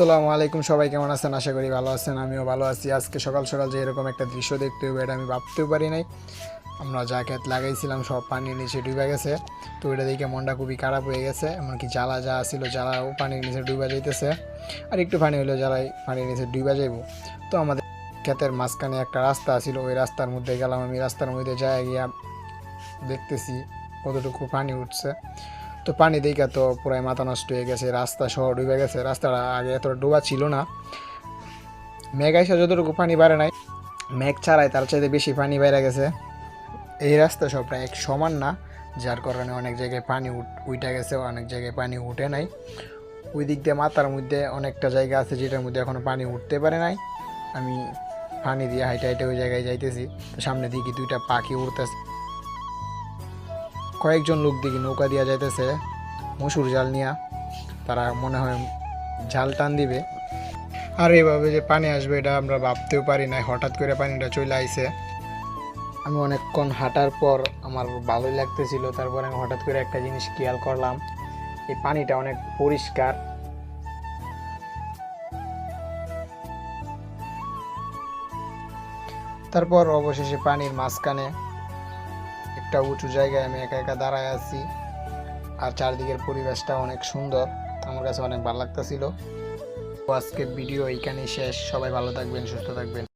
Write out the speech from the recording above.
আসসালামু আলাইকুম, সবাই কেমন আছেন? আশা করি ভালো আছেন, আমিও ভালো আছি। আজকে সকাল সকাল যে এরকম একটা দৃশ্য দেখতে হবে এটা আমি ভাবতেও পারি নাই। আমরা যা ক্ষেত লাগাইছিলাম, সব পানির নিচে ডুবে গেছে। তো এটা দেখে মনটা খুবই খারাপ হয়ে গেছে, এমনকি জ্বালা যা ছিল, জ্বালাও পানির নিচে ডুবে যাইতেছে। আর একটু পানি হলেও জ্বালাই পানির নিচে ডুবে যাইব। তো আমাদের ক্ষেতের মাঝখানে একটা রাস্তা ছিল ওই রাস্তার মধ্যে গেলাম, আমি রাস্তার মধ্যে যাই গিয়া দেখতেছি কতটুকু পানি উঠছে। তো পানি দেখা তো পুরাই মাথা নষ্ট হয়ে গেছে, রাস্তা সহ ডুবে গেছে। রাস্তাটা আগে এতটা ডোবা ছিল না। মেঘ আইসা যতটুকু পানি বাড়ে নাই, মেঘ ছাড়াই তার চাইতে বেশি পানি বেড়ে গেছে। এই রাস্তা সব প্রায় এক সমান না, যার কারণে অনেক জায়গায় পানি উঠ- গেছে, অনেক জায়গায় পানি উঠে নাই। ওই দিক দিয়ে মাথার মধ্যে অনেকটা জায়গা আছে যেটার মধ্যে এখনও পানি উঠতে পারে নাই। আমি পানি দিয়ে হাইটে হাইটে ওই জায়গায় যাইতেছি সামনে দিকে দুইটা পাখি উড়তেছে। কয়েকজন লোক দেখি নৌকা দিয়া যাইতেছে, মসুর জাল নিয়া। তারা মনে হয় জাল টান দিবে। আর এইভাবে যে পানি আসবে এটা আমরা ভাবতেও পারি না হঠাৎ করে পানিটা চলে আইছে। আমি অনেকক্ষণ হাঁটার পর আমার ভালোই লাগতেছিল, তারপর আমি হঠাৎ করে একটা জিনিস খেয়াল করলাম, এই পানিটা অনেক পরিষ্কার। তারপর অবশেষে পানির মাঝখানে একটা উঁচু জায়গায় আমি একা একা দাঁড়ায় আছি। আর চারদিকের পরিবেশটা অনেক সুন্দর। আমার কাছে অনেক ভালো লাগতেছিল। আজকে ভিডিও এইখানেই শেষ। সবাই ভালো থাকবেন, সুস্থ থাকবেন।